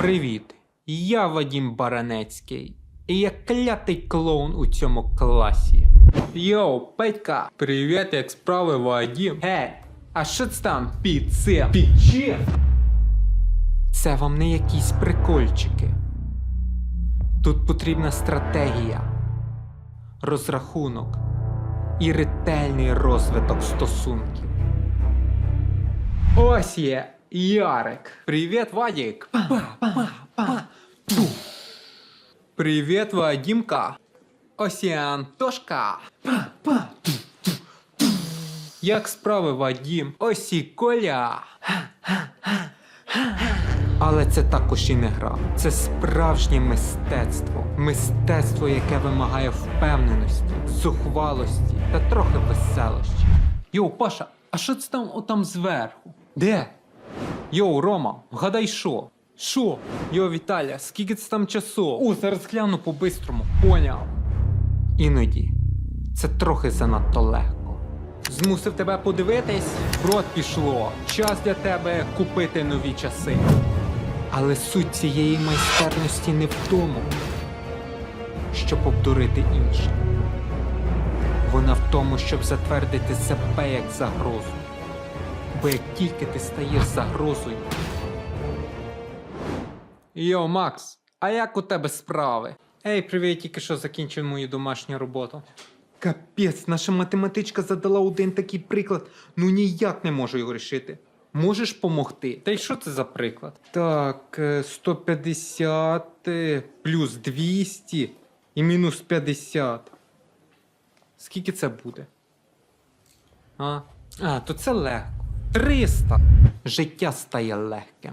Привіт! Я Вадім Баранецький. І я клятий клоун у цьому класі. Йоу, Петька! Привіт, як справи, Вадім? Гей, а що це там під цим? Під чим? Це вам не якісь прикольчики. Тут потрібна стратегія, розрахунок і ретельний розвиток стосунків. Ось є Ярик. Привіт, Вадік. Привіт, Вадімка. Ось є Антошка. Як справи, Вадім? Ось і Коля. Але це також і не гра. Це справжнє мистецтво. Мистецтво, яке вимагає впевненості, зухвалості та трохи веселощі. Йоу, Паша, а що це там отам зверху? Де? Йоу, Рома, вгадай що? Що? Йоу, Віталя, скільки це там часу? О, зараз гляну по-бистрому. Поняв. Іноді це трохи занадто легко. Змусив тебе подивитись, в рот пішло. Час для тебе купити нові часи. Але суть цієї майстерності не в тому, щоб обдурити інших. Вона в тому, щоб затвердити себе як загрозу. Бо як тільки ти стаєш загрозою. Йо, Макс, а як у тебе справи? Ей, привіт, тільки що закінчив мою домашню роботу. Капець, наша математичка задала один такий приклад, ну ніяк не можу його рішити. Можеш помогти? Та й що це за приклад? Так, е, 150 е, плюс 200 і мінус 50. Скільки це буде? А, а то це легко. 300. Життя стає легким.